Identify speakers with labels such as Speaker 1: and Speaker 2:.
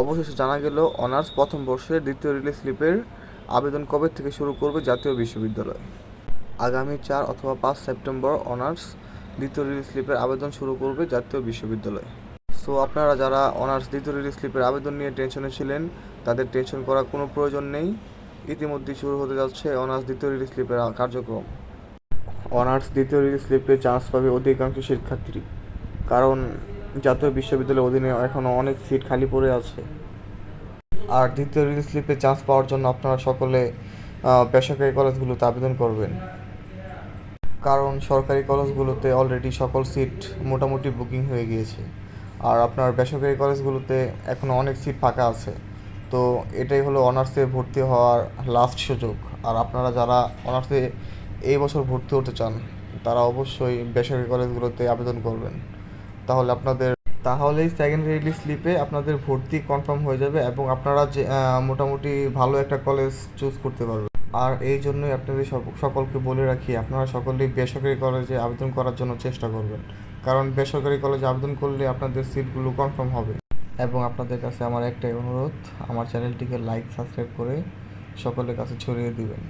Speaker 1: অবশেষে জানা গেল, অনার্স প্রথম বর্ষের দ্বিতীয় রিলিজ স্লিপের আবেদন কবে থেকে শুরু করবে জাতীয় বিশ্ববিদ্যালয়? আগামী চার অথবা পাঁচ সেপ্টেম্বর অনার্স দ্বিতীয় রিলিজ স্লিপের আবেদন শুরু করবে জাতীয় বিশ্ববিদ্যালয়। সো, আপনারা যারা অনার্স দ্বিতীয় রিলিজ স্লিপের আবেদন নিয়ে টেনশনে ছিলেন, তাদের টেনশন করার কোনো প্রয়োজন নেই। ইতিমধ্যেই শুরু হতে যাচ্ছে অনার্স দ্বিতীয় রিলিজ স্লিপের কার্যক্রম। অনার্স দ্বিতীয় রিলিজ স্লিপে চান্স পাবে অধিকাংশ শিক্ষার্থী কারণ জাতীয় বিশ্ববিদ্যালয়ের অধীনে এখনও অনেক সিট খালি পড়ে আছে। আর দ্বিতীয় রিলিজ স্লিপে চান্স পাওয়ার জন্য আপনারা সকলে বেসরকারি কলেজগুলোতে আবেদন করবেন। কারণ সরকারি কলেজগুলোতে অলরেডি সকল সিট মোটামুটি বুকিং হয়ে গিয়েছে। আর আপনার বেসরকারি কলেজগুলোতে এখনও অনেক সিট ফাঁকা আছে। তো এটাই হলো অনার্সে ভর্তি হওয়ার লাস্ট সুযোগ। আর আপনারা যারা অনার্সে এই বছর ভর্তি হতে চান, তারা অবশ্যই বেসরকারি কলেজগুলোতে আবেদন করবেন। তাহলে আপনাদের, তাহলেই সেকেন্ড রিলিজ স্লিপে আপনাদের ভর্তি কনফার্ম হয়ে যাবে এবং আপনারা যে মোটামুটি ভালো একটা কলেজ চুজ করতে পারবেন। আর এই জন্যই আপনাদের সক- সকলকে বলে রাখি, আপনারা সকলেই বেসরকারি কলেজে আবেদন করার জন্য চেষ্টা করবেন। কারণ বেসরকারি কলেজে আবেদন করলে আপনাদের সিটগুলো কনফার্ম হবে। এবং আপনাদের কাছে আমার একটাই অনুরোধ, আমার চ্যানেলটিকে লাইক সাবস্ক্রাইব করে সকলের কাছে ছড়িয়ে দিবেন।